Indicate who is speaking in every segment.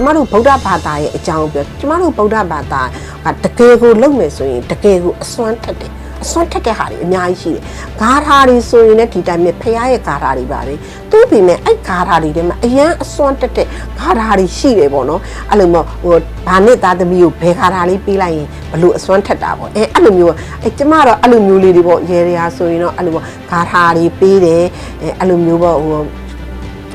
Speaker 1: ကျမတို့ဗုဒ္ဓဘာသာရဲ့အကြောင်းပြောကျမတို့ဗုဒ္ဓဘာသာကတကယ်ကိုလုပ်မယ်ဆိုရင်တကယ်ကိုအစွမ်းထက်တယ်အစွမ်းထက်တဲ့ဟာတွေအများကြီးရှိတယ်ဂါထာတွေဆိုရင်လည်းဒီတိုင်းပဲဖះရဲ့ဂါထာတွေပါပဲသူ့ပြင်မဲ့အဲ့ဂါထာတွေထဲမှာအရန်အစွမ်းတက်တဲ့ဂါထာတွေရှိတယ်ပေါ့နော်အဲ့လိုမျိုးဟိုဘာနဲ့သားသမီးကိုဘယ်ဂါထာလေးပေးလိုက်ရင်ဘလို့အစွမ်းထက်တာပေါ့အဲအဲ့လိုမျိုးအဲကျမတော့အဲ့လိုမျိုးလေးတွေပေါ့ရေရရာဆိုရင်တော့အဲ့လိုပေါ့ဂါထာတွေပေးတယ်အဲအဲ့လိုမျိုးပေါ့ဟို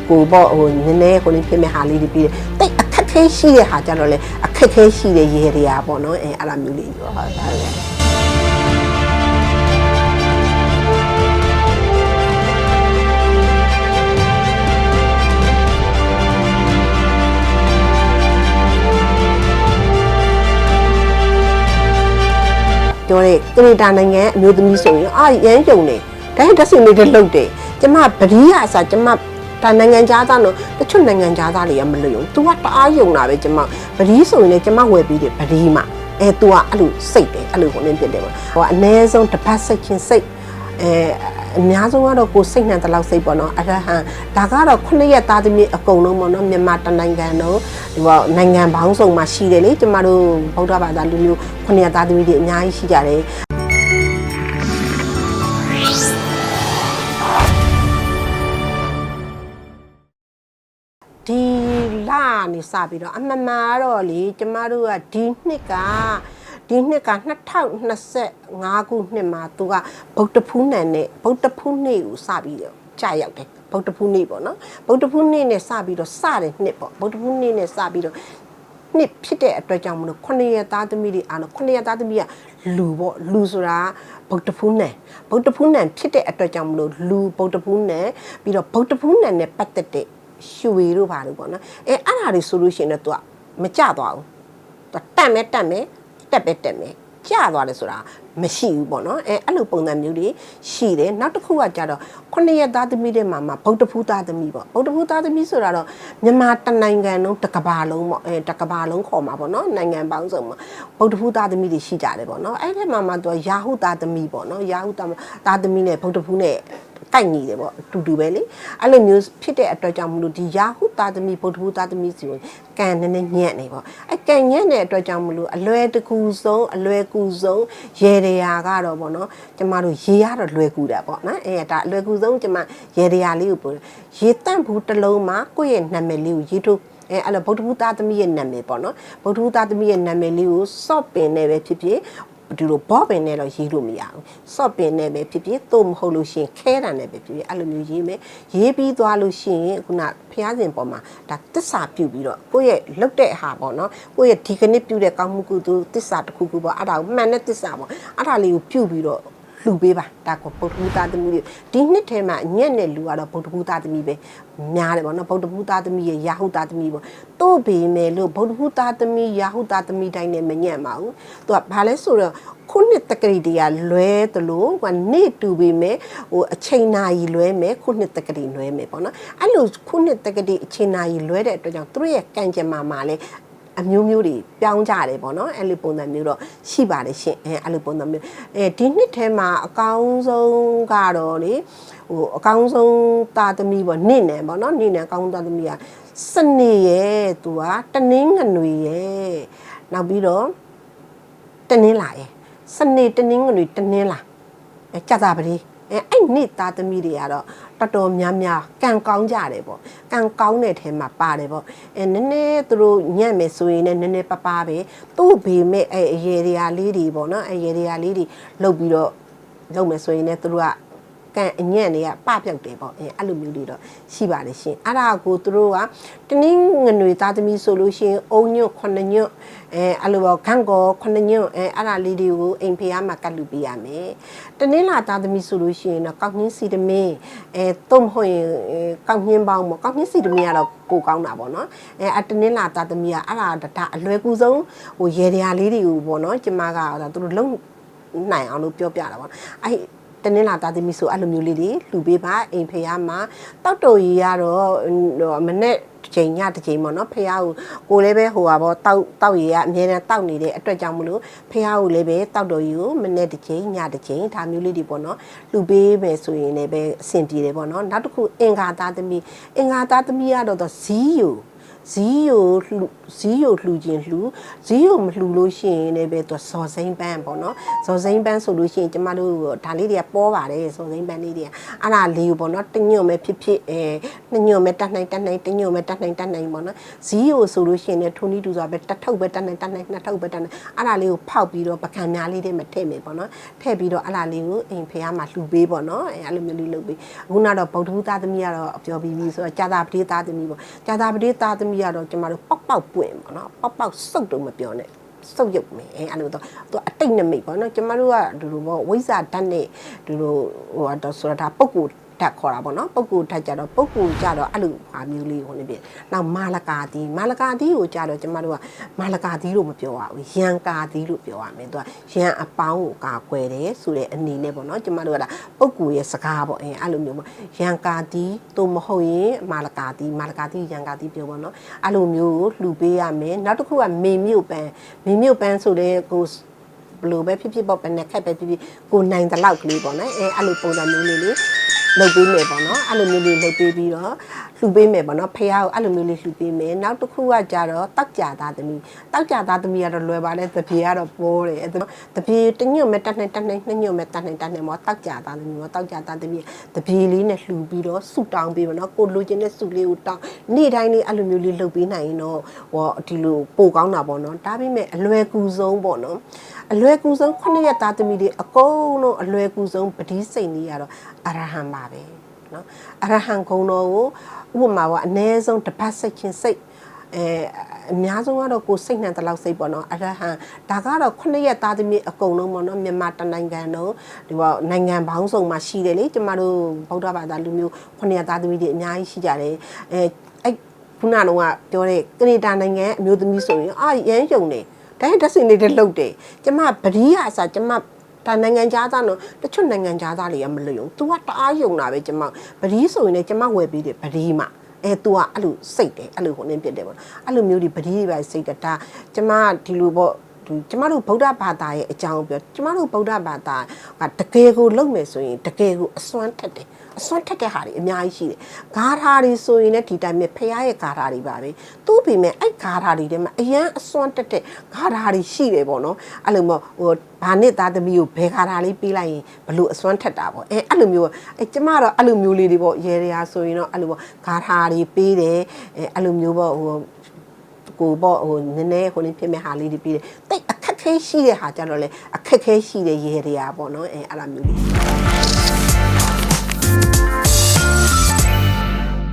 Speaker 1: ကိုပေါ့ဟိုနည်းနည်းဟိုလေးဖြစ်မဲ့ဟာလေးတွေပြီးတယ်တိတ်အ ခက်ခဲရှိတဲ့ဟာကြတော့လေအခက်ခဲရှိတဲ့ရေတွေอ่ะပေါ့နော်အဲအဲ့လိုမျိုးလေးပြောဟုတ်တယ်ပြောတဲ့ကနေဒါနိုင်ငံအမျိုးသမီးဆိုရင်အာရမ်းကြုံနေဒါရင်တက်စီနေတဲ့လှုပ်တယ်ကျမဗဒီယာအစားကျမ ဒါနိုင်ငံခြားသားတော့တချို့နိုင်ငံခြားသားတွေကမလို့ယုံ तू ကတအားယုံတာပဲကျမဗဒီဆိုရင်လည်းကျမဝယ်ပြီးတယ်ဗဒီမှာအဲ तू ကအဲ့လိုစိတ်တယ်အဲ့လိုကိုနင်းပြတယ်ပေါ့ဟိုအ ਨੇ ဆုံးတစ်ပတ်စိတ်ချင်းစိတ်အဲအများဆုံးကတော့ကိုယ်စိတ်နှံတလောက်စိတ်ပေါ့နော်အရဟံဒါကတော့ခုနှစ်ရက်သားသမီးအကုန်လုံးပေါ့နော်မြန်မာတနိုင်ငံတော့ဒီပေါ့နိုင်ငံပေါင်းစုံမှာရှိတယ်လေကျမတို့ဗုဒ္ဓဘာသာလူမျိုးခုနှစ်ရက်သားသမီးတွေအများကြီးရှိကြတယ် လနေစပြီးတော့အမှန်မှန်ကတော့လေကျမတို့ကဒီနှစ်ကဒီနှစ်က2025ခုနှစ်မှာသူကဗုဒ္ဓဖူးနံနဲ့ဗုဒ္ဓဖူးနေ့ကိုစပြီးတော့ကြာရောက်တယ်ဗုဒ္ဓဖူးနေ့ပေါ့နော်ဗုဒ္ဓဖူးနေ့နဲ့စပြီးတော့စတယ်နှစ်ပေါ့ဗုဒ္ဓဖူးနေ့နဲ့စပြီးတော့နှစ်ဖြစ်တဲ့အတွက်ကြောင့်မလို့ခုနှစ်ရက်သားသမီးတွေအားလုံးခုနှစ်ရက်သားသမီးကလူပေါ့လူဆိုတာဗုဒ္ဓဖူးနံဗုဒ္ဓဖူးနံဖြစ်တဲ့အတွက်ကြောင့်မလို့လူဗုဒ္ဓဖူးနံပြီးတော့ဗုဒ္ဓဖူးနံနဲ့ပတ်သက်တဲ့ ရွှေတို့ဘာလို့ပေါ့နော်အဲအဲ့ဒါတွေဆိုလို့ရှိရင်တော့ तू ကမကြသွားဘူး तू တက်မဲတက်မဲတက်ပဲတက်မဲကြသွားတယ်ဆိုတာမရှိဘူးပေါ့နော်အဲအဲ့လိုပုံစံမျိုးတွေရှိတယ်နောက်တစ်ခုကကြတော့ ခုနှစ်ရက်သားသမီးတွေမှာမှာဗုဒ္ဓဖူးသားသမီးပေါ့ဗုဒ္ဓဖူးသားသမီးဆိုတာတော့မြန်မာတနိုင်ငံလုံးတစ်ကဘာလုံးပေါ့အဲတစ်ကဘာလုံးခေါ်မှာပေါ့နော်နိုင်ငံပေါင်းစုံမှာဗုဒ္ဓဖူးသားသမီးတွေရှိကြတယ်ပေါ့နော်အဲ့ဒီမှာမှာ तू ရာဟုသားသမီးပေါ့နော်ရာဟုသားသားသမီးနဲ့ဗုဒ္ဓဖူးနဲ့ကိုက်ညီတယ်ပေါ့အတူတူပဲလေအဲ့လိုမျိုးဖြစ်တဲ့အတွက်ကြောင့်မလို့ဒီယာဟုသားသမီးဗုဒ္ဓဘုသားသမီးစီကိုကန်နေနေညံ့နေပေါ့အဲ့ကန်ညံ့တဲ့အတွက်ကြောင့်မလို့အလွယ်တကူဆုံးအလွယ်ကူဆုံးရေရရာကတော့ပေါ့နော်ကျမတို့ရေရတော့လွယ်ကူတာပေါ့နော်အဲ့ဒါအလွယ်ကူဆုံးကျမရေရရာလေးကိုပို့ရေတန့်ဘူးတစ်လုံးမှာကိုယ့်ရဲ့နာမည်လေးကိုရေးထုတ်အဲအဲ့လိုဗုဒ္ဓဘုသားသမီးရဲ့နာမည်ပေါ့နော်ဗုဒ္ဓဘုသားသမီးရဲ့နာမည်လေးကိုစော့ပင်နဲ့ပဲဖြစ်ဖြစ်ဒီလိုဘော့ပင်နဲ့တော့ရေးလို့မရဘူးစော့ပင်နဲ့ပဲဖြစ်ဖြစ်သို့မဟုတ်လို့ရှိရင်ခဲတံနဲ့ပဲဖြစ်ဖြစ်အဲ့လိုမျိုးရေးမယ်ရေးပြီးသွားလို့ရှိရင်ခုနဖျားစဉ်ပေါ်မှာဒါတစ္ဆာပြုတ်ပြီးတော့ကိုယ့်ရဲ့လုတ်တဲ့ဟာပေါ့နော်ကိုယ့်ရဲ့ဒီကနေ့ပြုတ်တဲ့ကောင်းမှုကုသိုလ်တစ္ဆာတစ်ခုခုပေါ့အဲ့ဒါကိုမှန်တဲ့တစ္ဆာပေါ့အဲ့ဒါလေးကိုပြုတ်ပြီးတော့ လှူပေးပါဒါကဗုဒ္ဓဘုသားသမီးတွေဒီနှစ်ထဲမှာညက်နဲ့လူကတော့ဗုဒ္ဓဘုသားသမီးပဲများတယ်ပေါ့နော်ဗုဒ္ဓဘုသားသမီးရဲ့ယာဟုသားသမီးပေါ့တို့ပေမဲ့လို့ဗုဒ္ဓဘုသားသမီးယာဟုသားသမီးတိုင်းနဲ့မညံ့ပါဘူးသူကဘာလဲဆိုတော့ခုနှစ်တက္ကရီတွေကလွဲသလိုကနေတူပေမဲ့ဟိုအချိန်နာရီလွဲမယ်ခုနှစ်တက္ကရီလွဲမယ်ပေါ့နော်အဲ့လိုခုနှစ်တက္ကရီအချိန်နာရီလွဲတဲ့အတွက်ကြောင့်သူတို့ရဲ့ကံကြမ္မာမှာလဲ အမျိုးမျိုးတွေပြောင်းကြတယ်ပေါ့နော်အဲ့လိုပုံစံမျိုးတော့ရှိပါတယ်ရှင်အဲအဲ့လိုပုံစံမျိုးအဲဒီနှစ်ထဲမှာအကောင်းဆုံးကတော့လေဟိုအကောင်းဆုံးသားသမီးပေါ့နင့်နယ်ပေါ့နော်နင့်နယ်အကောင်းဆုံးသားသမီးကစနေရဲ့သူကတနင်းငနွေရဲ့နောက်ပြီးတော့တနင်းလာရဲ့စနေတနင်းငနွေတနင်းလာအဲကြတာပတိအဲအဲ့နှစ်သားသမီးတွေကတော့ တော်တော်များများကံကောင်းကြတယ်ပေါ့ကံကောင်းတဲ့ထဲမှာပါတယ်ပေါ့အဲနည်းနည်းသူတို့ညံ့မယ်ဆိုရင်လည်းနည်းနည်းပပပဲသူ့ဘေမဲ့အဲအရေရာလေးတွေပေါ့နော်အရေရာလေးတွေလုတ်ပြီးတော့လုပ်မယ်ဆိုရင်လည်းသူတို့က ကံအညံ့တွေကပပြောက်တယ်ပေါ့အဲအဲ့လိုမျိုးတွေတော့ရှိပါတယ်ရှင်အဲ့ဒါကိုသူတို့ကတနည်းငနွေသားသမီးဆိုလို့ရှိရင်အုံညွတ်ခုနှစ်ညွတ်အဲအဲ့လိုပေါ့ခန့်ကောခုနှစ်ညွတ်အဲအဲ့ဒါလေးတွေကိုအိမ်ဖေးမှာကတ်လူပေးရမယ်တနည်းလာသားသမီးဆိုလို့ရှိရင်တော့ကောက်နှင်းစီတမင်းအဲတုံးဟုတ်ရင်ကောက်နှင်းပေါင်းပေါ့ကောက်နှင်းစီတမင်းကတော့ကိုကောင်းတာပေါ့နော်အဲအတနင်းလာသားသမီးကအဲ့ဒါဒါအလွယ်ကူဆုံးဟိုရေတရားလေးတွေကိုပေါ့နော်ကျမကဒါသူတို့လုံးနိုင်အောင်လို့ပြောပြတာပေါ့အဲ့ တနင်္လာသားသမီးဆိုအဲ့လိုမျိုးလေးတွေလှူပေးပါအိမ်ဖေရမှာတောက်တော်ကြီးကတော့ဟိုမနေ့တစ်ချိန်ညတစ်ချိန်ပေါ့နော်ဖေရကိုကိုလည်းပဲဟိုပါပေါ့တောက်တောက်ရီကအများနဲ့တောက်နေတဲ့အတွက်ကြောင့်မလို့ဖေရကိုလည်းပဲတောက်တော်ကြီးကိုမနေ့တစ်ချိန်ညတစ်ချိန်ဒါမျိုးလေးတွေပေါ့နော်လှူပေးမယ်ဆိုရင်လည်းပဲအဆင်ပြေတယ်ပေါ့နော်နောက်တစ်ခုအင်္ဂါသားသမီးအင်္ဂါသားသမီးကတော့ဇီးယူ ဇဇီးယိုလှူဇီးယိုလှူခြင်းလှူဇီးယိုမလှူလို့ရှိရင်လည်းပဲသူဇော်စိမ့်ပန်းပေါ့နော်ဇော်စိမ့်ပန်းဆိုလို့ရှိရင်ကျမတို့ဒါလေးတွေကပေါ်ပါတယ်ဇော်စိမ့်ပန်းလေးတွေကအဲ့ဒါလေးကိုပေါ့နော်တညွန့်မဲ့ဖြစ်ဖြစ်အဲနှစ်ညွန့်မဲ့တတ်နိုင်တတ်နိုင်တညွန့်မဲ့တတ်နိုင်တတ်နိုင်ပေါ့နော်ဇီးယိုဆိုလို့ရှိရင်လည်းထုံနီးတူစွာပဲတစ်ထုပ်ပဲတတ်နိုင်တတ်နိုင်နှစ်ထုပ်ပဲတတ်နိုင်အဲ့ဒါလေးကိုဖောက်ပြီးတော့ပကံများလေးတွေမထည့်မယ်ပေါ့နော်ထည့်ပြီးတော့အဲ့ဒါလေးကိုအိမ်ဖះမှာလှူပေးပေါ့နော်အဲအဲ့လိုမျိုးလေးလုပ်ပေးအခုနောက်တော့ဗုဒ္ဓဘုသားသမီးကတော့ပြောပြီးပြီဆိုတော့ကြာတာပတိသားသမီးပေါ့ကြာတာပတိသားသမီးကတော့ကျမတို့ပေါက်ပေါက်ပွင့်ပေါ့နော်ပေါက်ပေါက်စုပ်တော့မပြောနဲ့စုပ်ရုပ်မယ်အဲ့လိုတော့သူအတိတ်နမိတ်ပေါ့နော်ကျမတို့ကဒီလိုပေါ့ဝိဇ္ဇာဓာတ်နဲ့ဒီလိုဟိုတော့ဆိုတော့ဒါပုဂ္ဂိုလ် ဓာတ်ခေါ်တာပေါ့နော်ပုဂ္ဂိုလ်ဓာတ်ကြတော့ပုဂ္ဂိုလ်ကြတော့အဲ့လိုဟာမျိုးလေးဟိုနေပြီနောက်မာလကာတီမာလကာတီကိုကြတော့ကျမတို့ကမာလကာတီလို့မပြောရဘူးရန်ကာတီလို့ပြောရမယ်သူကရန်အပေါင်းကိုကာကွယ်တယ်ဆိုတဲ့အနေနဲ့ပေါ့နော်ကျမတို့ကဒါပုဂ္ဂိုလ်ရဲ့စကားပေါ့အဲအဲ့လိုမျိုးပေါ့ရန်ကာတီသို့မဟုတ်ရင်မာလကာတီမာလကာတီရန်ကာတီပြောပေါ့နော်အဲ့လိုမျိုးကိုလှူပေးရမယ်နောက်တစ်ခုကမေမြို့ပန်းမေမြို့ပန်းဆိုတဲ့ကိုဘလို့ပဲဖြစ်ဖြစ်ပေါ့ဘယ်နဲ့ခက်ပဲဖြစ်ဖြစ်ကိုနိုင်တဲ့လောက်ကလေးပေါ့နော်အဲအဲ့လိုပုံစံမျိုးလေးလေး လုပ်ပေးမယ်ပေါ့နော်အဲ့လိုမျိုးလေးလုပ်ပေးပြီးတော့လှူပေးမယ်ပေါ့နော်ဖះကိုအဲ့လိုမျိုးလေးလှူပေးမယ်နောက်တစ်ခုကကြတော့တောက်ကြသားသမီးတောက်ကြသားသမီးကတော့လွယ်ပါတယ်တပြေကတော့ပိုးတယ်အဲ့ဒါတပြေတညွတ်မဲ့တက်နေတက်နေနှစ်ညွတ်မဲ့တက်နေတက်နေမောတောက်ကြသားသမီးမောတောက်ကြသားသမီးတပြေလေးနဲ့လှူပြီးတော့ဆူတောင်းပေးပေါ့နော်ကိုလိုချင်တဲ့ဆူလေးကိုတောင်းနေ့တိုင်းလေးအဲ့လိုမျိုးလေးလှုပ်ပေးနိုင်ရင်တော့ဟောဒီလိုပိုကောင်းတာပေါ့နော်ဒါပေမဲ့အလွယ်ကူဆုံးပေါ့နော်အလွယ်ကူဆုံးခုနှစ်ရက်သားသမီးတွေအကုန်လုံးအလွယ်ကူဆုံးပတိစိတ်လေးကတော့အရဟံပါပဲနော်အရဟံဂုံတော်ကို ဥပမာပေါ့အ ਨੇ ဆုံးတစ်ပတ်စိတ်ချင်းစိတ်အဲအများဆုံးကတော့ကိုယ်စိတ်နှံတလောက်စိတ်ပေါ့နော်အရဟံဒါကတော့ခုနှစ်ရက်သားသမီးအကုန်လုံးပေါ့နော်မြန်မာတနိုင်ငံတော့ဒီပေါ့နိုင်ငံပေါင်းစုံမှာရှိတယ်လေကျမတို့ဗုဒ္ဓဘာသာလူမျိုးခုနှစ်ရက်သားသမီးတွေအများကြီးရှိကြတယ်အဲအဲ့ခုနကတော့ပြောတဲ့ကနေဒါနိုင်ငံအမျိုးသမီးဆိုရင်အာရမ်းယုံတယ်တိုင်းတက်စင်နေတဲ့လှုပ်တယ်ကျမဗတိယအစားကျမ ဒါနိုင်ငံသားသားတော့တချို့နိုင်ငံသားသားတွေကမလို့ယုံ तू ကတအားယုံတာပဲကျမဗတိဆိုရင်လည်းကျမဝယ်ပေးတယ်ဗတိမှာအဲ तू ကအဲ့လိုစိတ်တယ်အဲ့လိုဟိုနေပြစ်တယ်ပေါ့အဲ့လိုမျိုးဒီပတိတွေပဲစိတ်တယ်ဒါကျမဒီလိုပေါ့ဒီကျမတို့ဗုဒ္ဓဘာသာရဲ့အကြောင်းပြောကျမတို့ဗုဒ္ဓဘာသာကတကယ်ကိုလုပ်မယ်ဆိုရင်တကယ်ကိုအစွမ်းထက်တယ် အစွမ်းထက်တဲ့ဟာတွေအများကြီးရှိတယ်ဂါထာတွေဆိုရင်လည်းဒီတိုင်းပဲဖះရဲ့ဂါထာတွေပါပဲသူ့ပေမဲ့အဲ့ဂါထာတွေထဲမှာအရန်အစွမ်းတက်တဲ့ဂါထာတွေရှိတယ်ပေါ့နော်အဲ့လိုမျိုးဟိုဘာနဲ့သားသမီးကိုဘယ်ဂါထာလေးပေးလိုက်ရင်ဘလို့အစွမ်းထက်တာပေါ့အဲအဲ့လိုမျိုးအဲကျမတော့အဲ့လိုမျိုးလေးတွေပေါ့ရေရာဆိုရင်တော့အဲ့လိုပေါ့ဂါထာတွေပေးတယ်အဲအဲ့လိုမျိုးပေါ့ဟိုကိုပေါ့ဟိုနည်းနည်းဟိုနေဖြစ်မဲ့ဟာလေးတွေပြီးတယ်တိတ်အခက်ခဲရှိတဲ့ဟာကြတော့လေအခက်ခဲရှိတဲ့ရေတွေကပေါ့နော်အဲအဲ့လိုမျိုးလေး